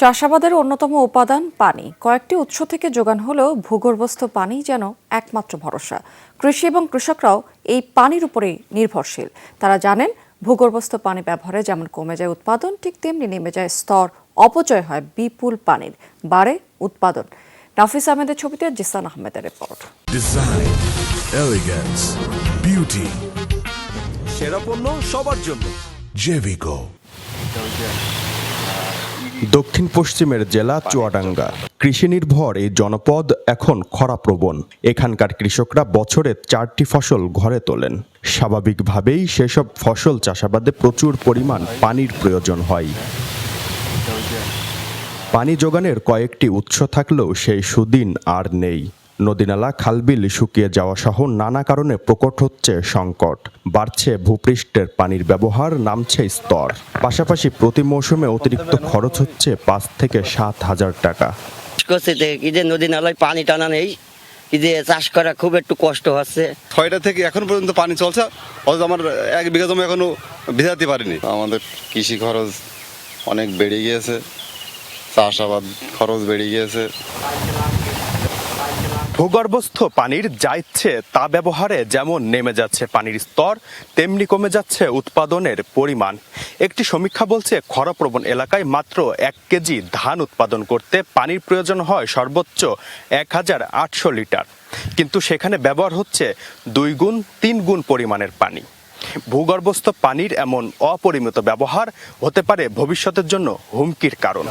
চাষাবাদের অন্যতম উপাদান পানি। কয়েকটি উৎস থেকে যোগান হলেও ভূগর্ভস্থ পানি যেন একমাত্র ভরসা। কৃষি এবং কৃষকরাও এই পানির উপরেই নির্ভরশীল। তারা জানেন ভূগর্ভস্থ পানি ব্যবহারে যেমন কমে যায় উৎপাদন ঠিক তেমনি নেমে যায় স্তর। অপচয় হয় বিপুল পানির বাড়ে উৎপাদন। নাফিস আহমেদের ছবিতে জিসান আহমেদের রিপোর্ট। Design, elegance, beauty. সেরা পণ্য সবার জন্য। Jevico. দক্ষিণ পশ্চিমের জেলা চুয়াডাঙ্গা। কৃষি নির্ভর এই জনপদ এখন খরাপ্রবণ। এখানকার কৃষকরা বছরে চারটি ফসল ঘরে তোলেন। স্বাভাবিকভাবেই সেসব ফসল চাষাবাদে প্রচুর পরিমাণ পানির প্রয়োজন হয়। পানি যোগানের কয়েকটি উৎস থাকলেও সেই সুদিন আর নেই। নদীনালা খালবিল শুকিয়ে যাওয়া সহ নানা কারণে প্রকট হচ্ছে সংকট। বাড়ছে ভূপৃষ্ঠের পানির ব্যবহার নামছে স্তর। পাশাপাশি প্রতি মৌসুমে অতিরিক্ত খরচ হচ্ছে পাঁচ থেকে সাত হাজার টাকা। কি যে নদী নালায় পানি টানা নেই কি যে চাষ করা খুব একটু কষ্ট হচ্ছে। ছয়টা থেকে এখন পর্যন্ত পানি চলছে অথচ আমার এক বিঘা জমি এখনও ভিজাতে পারিনি। আমাদের কৃষি খরচ অনেক বেড়ে গিয়েছে চাষাবাদ খরচ বেড়ে গিয়েছে। ভূগর্ভস্থ পানির যা ইচ্ছে তা ব্যবহারে যেমন নেমে যাচ্ছে পানির স্তর, তেমনি কমে যাচ্ছে উৎপাদনের পরিমাণ। একটি সমীক্ষা বলছে, খরাপ্রবণ এলাকায় মাত্র এক কেজি ধান উৎপাদন করতে পানির প্রয়োজন হয় সর্বোচ্চ এক হাজার আটশো লিটার। কিন্তু সেখানে ব্যবহার হচ্ছে দুই গুণ, তিন গুণ পরিমাণের পানি। ভূগর্ভস্থ পানির এমন অপরিমিত ব্যবহার হতে পারে ভবিষ্যতের জন্য হুমকির কারণ।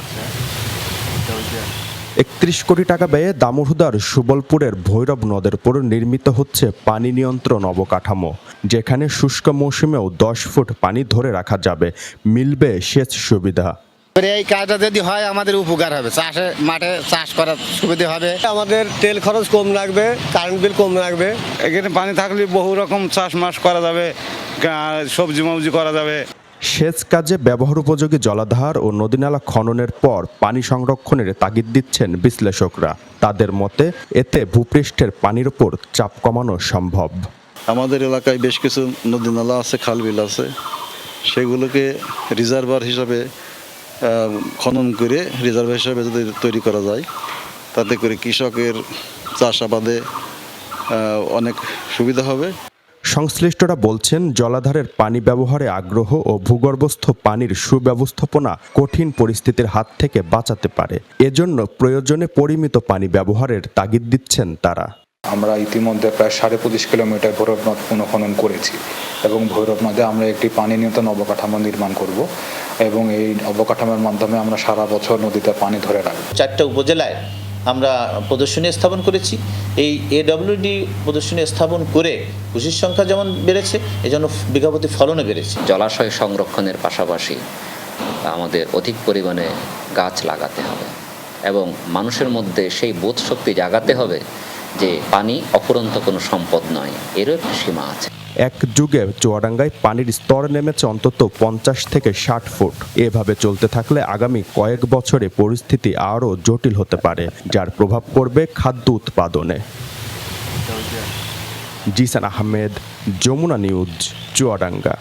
একত্রিশ কোটি টাকা ব্যয়ে দামোহদার সুবলপুরের ভৈরব নদের উপর নির্মিত হচ্ছে পানি নিয়ন্ত্রণ অবকাঠামো যেখানে শুষ্ক মৌসুমেও দশ ফুট পানি ধরে রাখা যাবে। মিলবে সেচ সুবিধা। এবারে এই কাজটা যদি হয় আমাদের উপকার হবে। চাষে মাঠে চাষ করার সুবিধা হবে। আমাদের তেল খরচ কম লাগবে কারেন্ট বিল কম লাগবে। এখানে পানি থাকলে বহু রকম চাষ মাস করা যাবে সবজি মবজি করা যাবে। সেচ কাজে ব্যবহার উপযোগী জলাধার ও নদীনালা খননের পর পানি সংরক্ষণের তাগিদ দিচ্ছেন বিশ্লেষকরা। তাদের মতে, এতে ভূপৃষ্ঠের পানির ওপর চাপ কমানো সম্ভব। আমাদের এলাকায় বেশ কিছু নদী নালা আছে খাল বিল আছে। সেগুলোকে রিজার্ভার হিসাবে খনন করে রিজার্ভার হিসাবে যদি তৈরি করা যায়, তাতে করে কৃষকের চাষাবাদে অনেক সুবিধা হবে। সংশ্লিষ্টরা বলছেন জলাধারের পানি ব্যবহারে আগ্রহ ও ভূগর্ভস্থ পানির সুব্যবস্থাপনা কঠিন পরিস্থিতির হাত থেকে বাঁচাতে পারে। এজন্য প্রয়োজনে পরিমিত পানি ব্যবহারের তাগিদ দিচ্ছেন তারা। আমরা ইতিমধ্যে প্রায় সাড়ে পঁচিশ কিলোমিটার ভৈরব নদ পুনঃখনন করেছি এবং ভৈরব নদে আমরা একটি পানি নিয়ন্ত্রণ অবকাঠামো নির্মাণ করব এবং এই অবকাঠামোর মাধ্যমে আমরা সারা বছর নদীতে পানি ধরে রাখব। চারটা উপজেলায় আমরা প্রদর্শনী স্থাপন করেছি। এই এডব্লিউডি প্রদর্শনী স্থাপন করে কৃষির সংখ্যা যেমন বেড়েছে এজন্য বিঘাপতি ফলনও বেড়েছে। জলাশয় সংরক্ষণের পাশাপাশি আমাদের অধিক পরিমাণে গাছ লাগাতে হবে এবং মানুষের মধ্যে সেই বোধ শক্তি জাগাতে হবে যে পানি অপুরন্ত কোনো সম্পদ নয়, এরও একটি সীমা আছে। এক যুগে চুয়াডাঙ্গায় পানির স্তর নেমেছে অন্তত পঞ্চাশ থেকে ষাট ফুট। এভাবে চলতে থাকলে আগামী কয়েক বছরে পরিস্থিতি আরও জটিল হতে পারে, যার প্রভাব পড়বে খাদ্য উৎপাদনে। জিসান আহমেদ, যমুনা নিউজ, চুয়াডাঙ্গা।